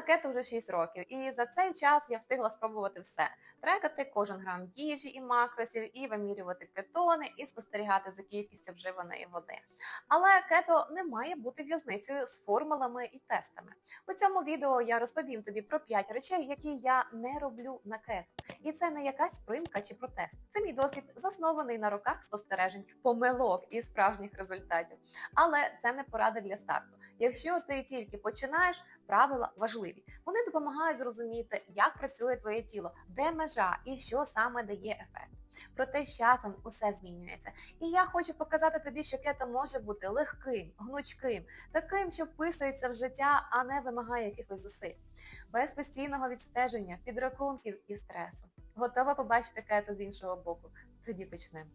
на кето вже 6 років, і за цей час я встигла спробувати все: трекати кожен грам їжі і макросів, і вимірювати кетони, і спостерігати за кількістю вживаної води. Але кето не має бути в'язницею з формулами і тестами. У цьому відео я розповім тобі про 5 речей, які я не роблю на кето. І це не якась примка чи протест. Це мій досвід заснований на роках спостережень, помилок і справжніх результатів. Але це не порада для старту. Якщо ти тільки починаєш, правила важливі. Вони допомагають зрозуміти, як працює твоє тіло, де межа і що саме дає ефект. Проте з часом усе змінюється. І я хочу показати тобі, що кето може бути легким, гнучким, таким, що вписується в життя, а не вимагає якихось зусиль. Без постійного відстеження, підрахунків і стресу. Готова побачити кето з іншого боку? Тоді почнемо.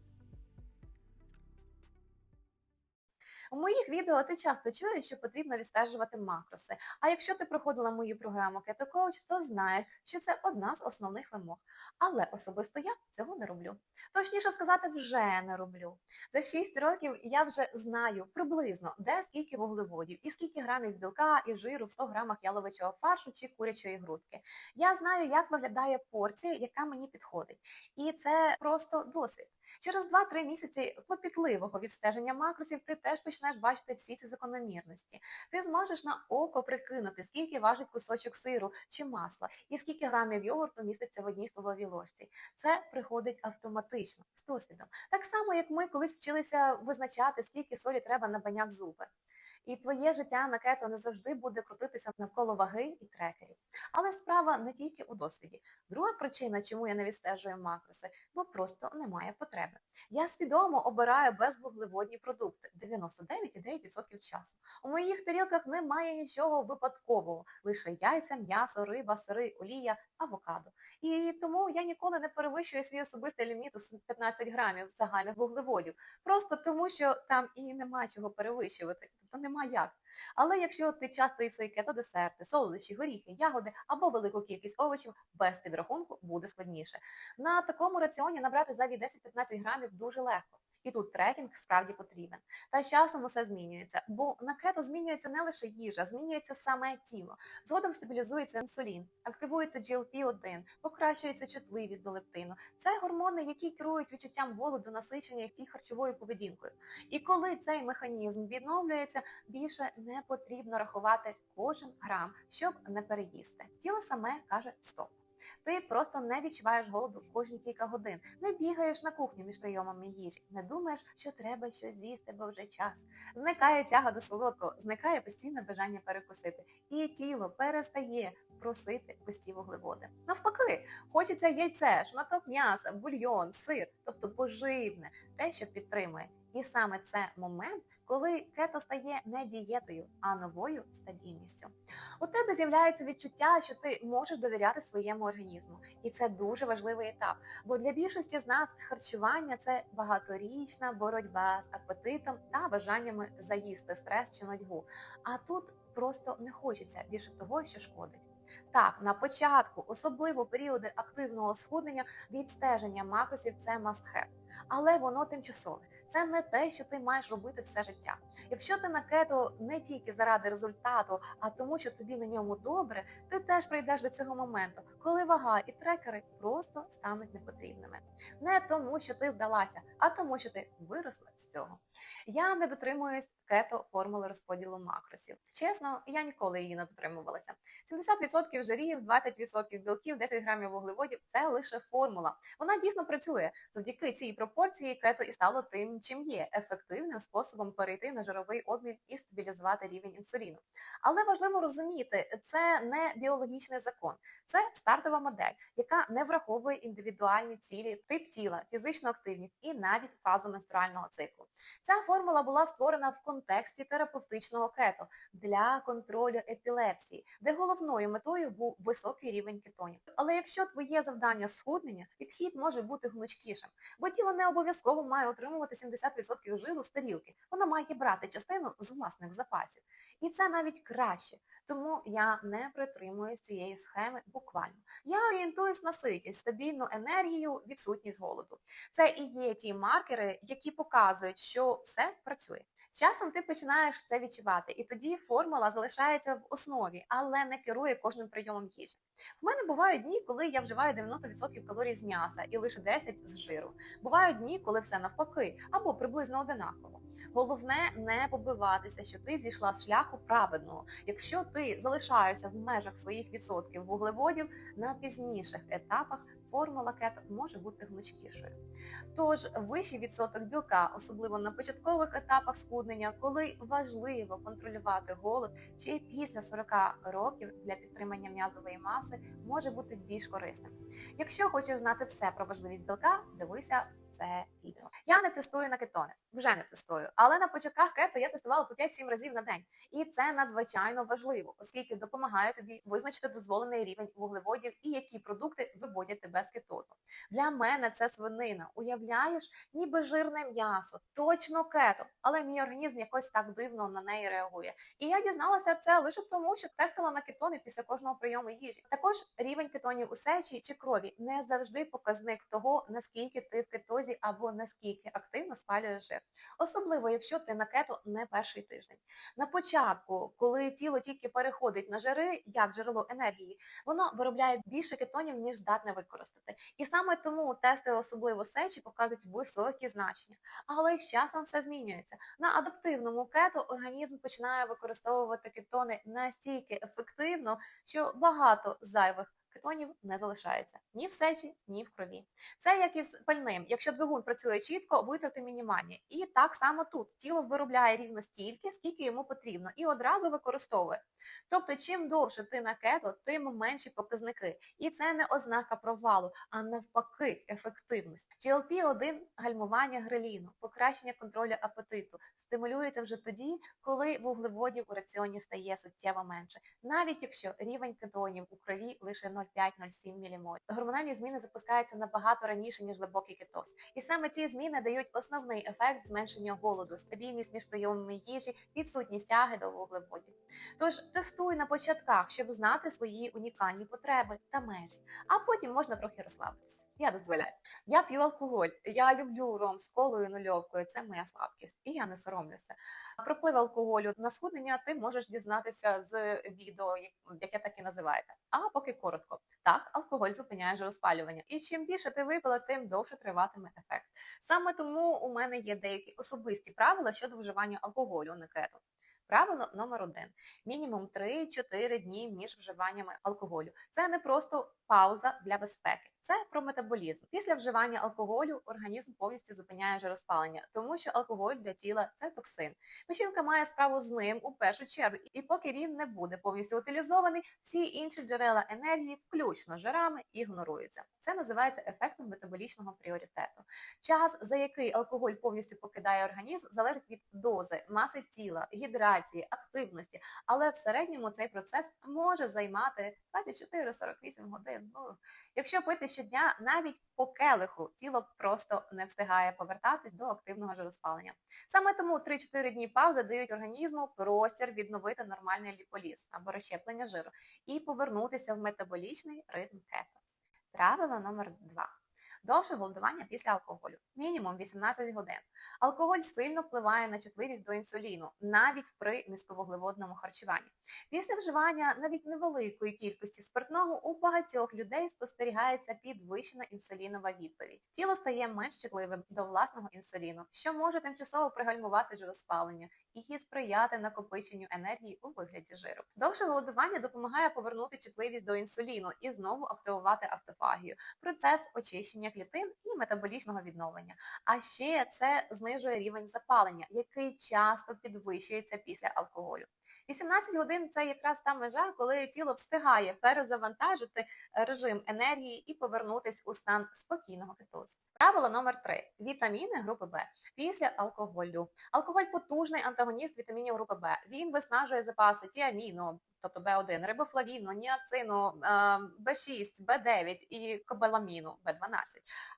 У моїх відео ти часто чуєш, що потрібно відстежувати макроси. А якщо ти проходила мою програму Keto Coach, то знаєш, що це одна з основних вимог. Але особисто я цього не роблю. Точніше сказати, вже не роблю. За 6 років я вже знаю приблизно, де скільки вуглеводів і скільки грамів білка і жиру в 100 грамах яловичого фаршу чи курячої грудки. Я знаю, як виглядає порція, яка мені підходить. І це просто досвід. Через 2-3 місяці клопітливого відстеження макросів ти теж почнеш бачити всі ці закономірності. Ти зможеш на око прикинути, скільки важить кусочок сиру чи масла, і скільки грамів йогурту міститься в одній столовій ложці. Це приходить автоматично, з досвідом. Так само, як ми колись вчилися визначати, скільки солі треба на баняк зуби. І твоє життя на кето не завжди буде крутитися навколо ваги і трекерів. Але справа не тільки у досвіді. Друга причина, чому я не відстежую макроси, бо просто немає потреби. Я свідомо обираю безвуглеводні продукти 99,9% часу. У моїх тарілках немає нічого випадкового, лише яйця, м'ясо, риба, сири, олія, авокадо. І тому я ніколи не перевищую свій особистий ліміт у 15 грамів загальних вуглеводів, просто тому що там і нема чого перевищувати, тобто нема як. Але якщо ти часто їси кето-десерти, солодощі, горіхи, ягоди або велику кількість овочів, без підрахунку буде складніше. На такому раціоні набрати зайві 10-15 грамів дуже легко. І тут трекінг справді потрібен. Та з часом усе змінюється, бо на кето змінюється не лише їжа, змінюється саме тіло. Згодом стабілізується інсулін, активується GLP-1, покращується чутливість до лептину. Це гормони, які керують відчуттям голоду, насичення і харчовою поведінкою. І коли цей механізм відновлюється, більше не потрібно рахувати кожен грам, щоб не переїсти. Тіло саме каже стоп. Ти просто не відчуваєш голоду кожні кілька годин, не бігаєш на кухню між прийомами їжі, не думаєш, що треба щось з'їсти, бо вже час. Зникає тяга до солодкого, зникає постійне бажання перекусити. І тіло перестає просити пусті вуглеводи. Навпаки, хочеться яйце, шматок м'яса, бульйон, сир, тобто поживне, те, що підтримує. І саме це момент, коли кето стає не дієтою, а новою стабільністю. У тебе з'являється відчуття, що ти можеш довіряти своєму організму. І це дуже важливий етап. Бо для більшості з нас харчування це багаторічна боротьба з апетитом та бажаннями заїсти стрес чи нудьгу. А тут просто не хочеться більше того, що шкодить. Так, на початку, особливо в періоди активного схуднення, відстеження макросів це must have. Але воно тимчасове. Це не те, що ти маєш робити все життя. Якщо ти на кето не тільки заради результату, а тому, що тобі на ньому добре, ти теж прийдеш до цього моменту, коли вага і трекери просто стануть непотрібними. Не тому, що ти здалася, а тому, що ти виросла з цього. Я не дотримуюсь кето формули розподілу макросів. Чесно, я ніколи її не дотримувалася. 70% жирів, 20% білків, 10 грамів вуглеводів це лише формула. Вона дійсно працює. Завдяки цій пропорції кето і стало тим, чим є ефективним способом перейти на жировий обмін і стабілізувати рівень інсуліну. Але важливо розуміти, це не біологічний закон, це стартова модель, яка не враховує індивідуальні цілі, тип тіла, фізичну активність і навіть фазу менструального циклу. Ця формула була створена в контексті терапевтичного кето для контролю епілепсії, де головною метою був високий рівень кетонів. Але якщо твоє завдання схуднення, підхід може бути гнучкішим, бо тіло не обов'язково має отримувати 70% жиру з тарілки. Воно має брати частину з власних запасів. І це навіть краще. Тому я не притримуюсь цієї схеми буквально. Я орієнтуюсь на ситість, стабільну енергію, відсутність голоду. Це і є ті маркери, які показують, що все працює. Часом ти починаєш це відчувати, і тоді формула залишається в основі, але не керує кожним прийомом їжі. В мене бувають дні, коли я вживаю 90% калорій з м'яса і лише 10% з жиру. Бувають дні, коли все навпаки, або приблизно одинаково. Головне не побиватися, що ти зійшла з шляху праведного. Якщо ти залишаєшся в межах своїх відсотків вуглеводів на пізніших етапах, формула лакет може бути гнучкішою. Тож вищий відсоток білка, особливо на початкових етапах схуднення, коли важливо контролювати голод, чи після 40 років для підтримання м'язової маси може бути більш корисним. Якщо хочеш знати все про важливість білка, дивися це відео. Я не тестую на кетони, вже не тестую, але на початках кето я тестувала по 5-7 разів на день. І це надзвичайно важливо, оскільки допомагає тобі визначити дозволений рівень вуглеводів і які продукти виводять тебе з кетозу. Для мене це свинина. Уявляєш, ніби жирне м'ясо, точно кето, але мій організм якось так дивно на неї реагує. І я дізналася це лише тому, що тестила на кетони після кожного прийому їжі. Також рівень кетонів у сечі чи крові не завжди показник того, наскільки ти в кетозі або наскільки активно спалюєш жир. Особливо, якщо ти на кето не перший тиждень. На початку, коли тіло тільки переходить на жири, як джерело енергії, воно виробляє більше кетонів, ніж здатне використати. І саме тому тести, особливо сечі, показують високі значення. Але з часом все змінюється. На адаптивному кето організм починає використовувати кетони настільки ефективно, що багато зайвих кетонів не залишається ні в сечі, ні в крові. Це як із пальним. Якщо двигун працює чітко, витрати мінімальні. І так само тут тіло виробляє рівно стільки, скільки йому потрібно, і одразу використовує. Тобто, чим довше ти на кето, тим менші показники. І це не ознака провалу, а навпаки, ефективність. GLP-1 – гальмування греліну, покращення контролю апетиту, стимулюється вже тоді, коли вуглеводів у раціоні стає суттєво менше, навіть якщо рівень кетонів у крові лише 0,5-0,7 мм. Гормональні зміни запускаються набагато раніше, ніж глибокий кетоз. І саме ці зміни дають основний ефект зменшення голоду, стабільність між прийомами їжі, відсутність тяги до вуглеводів. Тож тестуй на початках, щоб знати свої унікальні потреби та межі, а потім можна трохи розслабитися. Я дозволяю. Я п'ю алкоголь, я люблю ром з колою нульовкою, це моя слабкість, і я не соромлюся. Про вплив алкоголю на схуднення ти можеш дізнатися з відео, яке так і називається. А поки коротко. Так, алкоголь зупиняє розпалювання. І чим більше ти випила, тим довше триватиме ефект. Саме тому у мене є деякі особисті правила щодо вживання алкоголю на кето. Правило номер один. Мінімум 3-4 дні між вживаннями алкоголю. Це не просто пауза для безпеки. Це про метаболізм. Після вживання алкоголю організм повністю зупиняє жироспалення, тому що алкоголь для тіла це токсин. Печінка має справу з ним у першу чергу, і поки він не буде повністю утилізований, всі інші джерела енергії, включно жирами, ігноруються. Це називається ефектом метаболічного пріоритету. Час, за який алкоголь повністю покидає організм, залежить від дози, маси тіла, гідрації, активності, але в середньому цей процес може займати 24-48 годин. Ну, Якщо пити щодня, навіть по келиху тіло просто не встигає повертатись до активного жироспалення. Саме тому 3-4 дні паузи дають організму простір відновити нормальний ліполіз або розщеплення жиру і повернутися в метаболічний ритм кето. Правило номер 2 довше голодування після алкоголю, мінімум 18 годин. Алкоголь сильно впливає на чутливість до інсуліну, навіть при низьковуглеводному харчуванні. Після вживання навіть невеликої кількості спиртного у багатьох людей спостерігається підвищена інсулінова відповідь. Тіло стає менш чутливим до власного інсуліну, що може тимчасово пригальмувати жироспалення і сприяти накопиченню енергії у вигляді жиру. Довше голодування допомагає повернути чутливість до інсуліну і знову активувати автофагію, процес очищення клітин і метаболічного відновлення. А ще це знижує рівень запалення, який часто підвищується після алкоголю. 18 годин це якраз та межа, коли тіло встигає перезавантажити режим енергії і повернутися у стан спокійного кетозу. Правило номер 3 Вітаміни групи Б після алкоголю. Алкоголь потужний антагоніст вітамінів групи Б. Він виснажує запаси тіаміну, тобто Б1, рибофлавіну, ніацину, В6, Б9 і кобаламіну, Б12.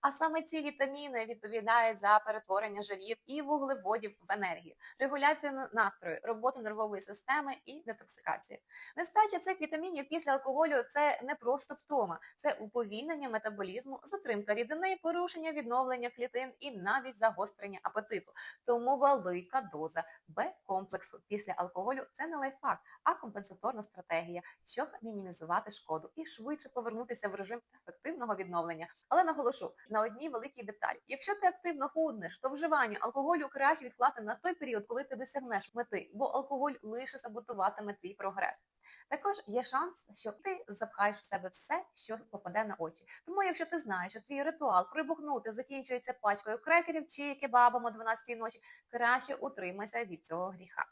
А саме ці вітаміни відповідають за перетворення жирів і вуглеводів в енергію, регуляцію настрою, роботу нервової системи системи і детоксикацію. Нестача цих вітамінів після алкоголю це не просто втома, це уповільнення метаболізму, затримка рідини, порушення відновлення клітин і навіть загострення апетиту. Тому велика доза Б-комплексу після алкоголю це не лайфхак, а компенсаторна стратегія, щоб мінімізувати шкоду і швидше повернутися в режим ефективного відновлення. Але наголошу на одній великій деталі. Якщо ти активно худнеш, то вживання алкоголю краще відкласти на той період, коли ти досягнеш мети, бо алкоголь лише саботуватиме твій прогрес. Також є шанс, що ти запхаєш в себе все, що попаде на очі. Тому, якщо ти знаєш, що твій ритуал прибухнути закінчується пачкою крекерів чи кебабом о 12 ночі, краще утримайся від цього гріха.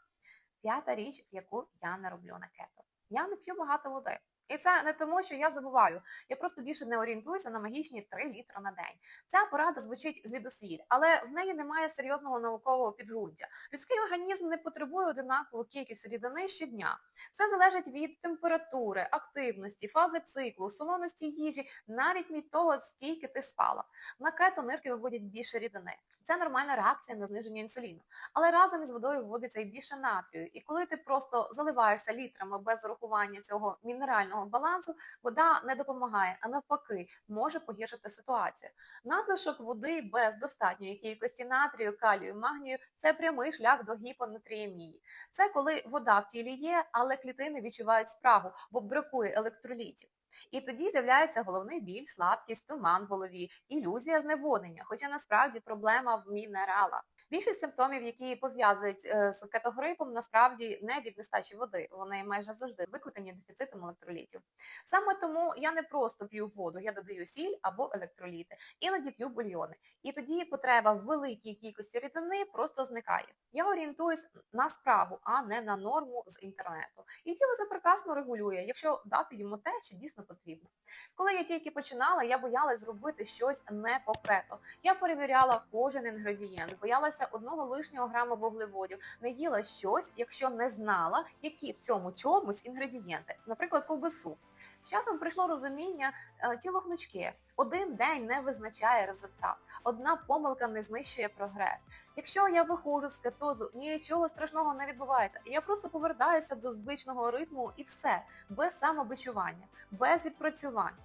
П'ята річ, яку я не роблю на кето. Я не п'ю багато води. І це не тому, що я забуваю. Я просто більше не орієнтуюся на магічні 3 літри на день. Ця порада звучить звідусіль, але в неї немає серйозного наукового підґрунтя. Людський організм не потребує одинакову кількість рідини щодня. Це залежить від температури, активності, фази циклу, солоності їжі, навіть від того, скільки ти спала. На кето нирки виводять більше рідини. Це нормальна реакція на зниження інсуліну. Але разом із водою вводиться і більше натрію. І коли ти просто заливаєшся літрами без урахування цього мінерального балансу, вода не допомагає, а навпаки, може погіршити ситуацію. Надлишок води без достатньої кількості натрію, калію, магнію це прямий шлях до гіпонатріємії. Це коли вода в тілі є, але клітини відчувають спрагу, бо бракує електролітів. І тоді з'являється головний біль, слабкість, туман в голові, ілюзія зневоднення, хоча насправді проблема в мінералах. Більшість симптомів, які пов'язують е, з кетогрипом, насправді не від нестачі води. Вони майже завжди викликані дефіцитом електролітів. Саме тому я не просто п'ю воду, я додаю сіль або електроліти, іноді п'ю бульйони. І тоді потреба в великій кількості рідини просто зникає. Я орієнтуюсь на справу, а не на норму з інтернету. І тіло це прекрасно регулює, якщо дати йому те, що дійсно потрібно. Коли я тільки починала, я боялась зробити щось не по кето. Я перевіряла кожен інгредієнт, боялася одного лишнього грама вуглеводів, не їла щось, якщо не знала, які в цьому чомусь інгредієнти, наприклад, ковбасу. З часом прийшло розуміння е, тіло гнучке. Один день не визначає результат. Одна помилка не знищує прогрес. Якщо я виходжу з кетозу, нічого страшного не відбувається. Я просто повертаюся до звичного ритму і все, без самобичування, без відпрацювань.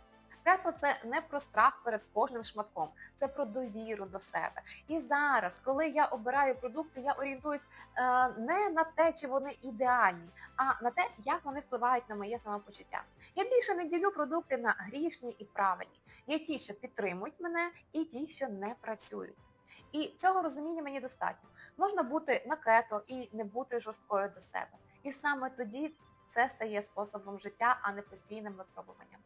Кето це не про страх перед кожним шматком, це про довіру до себе. І зараз, коли я обираю продукти, я орієнтуюсь е, не на те, чи вони ідеальні, а на те, як вони впливають на моє самопочуття. Я більше не ділю продукти на грішні і правильні. Є ті, що підтримують мене, і ті, що не працюють. І цього розуміння мені достатньо. Можна бути на кето і не бути жорсткою до себе. І саме тоді це стає способом життя, а не постійним випробуванням.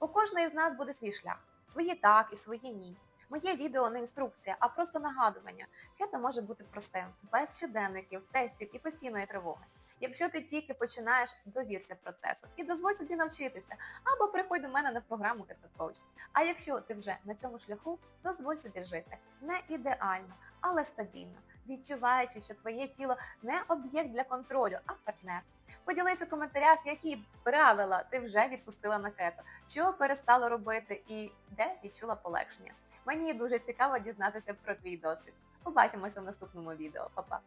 У кожної з нас буде свій шлях, свої так і свої ні. Моє відео не інструкція, а просто нагадування. Кето може бути простим, без щоденників, тестів і постійної тривоги. Якщо ти тільки починаєш, довірся процесу і дозволь собі навчитися, або приходь до мене на програму Coach. А якщо ти вже на цьому шляху, дозволь собі жити не ідеально, але стабільно, відчуваючи, що твоє тіло не об'єкт для контролю, а партнер. Поділися в коментарях, які правила ти вже відпустила на кето, що перестала робити і де відчула полегшення. Мені дуже цікаво дізнатися про твій досвід. Побачимося в наступному відео. Па-па!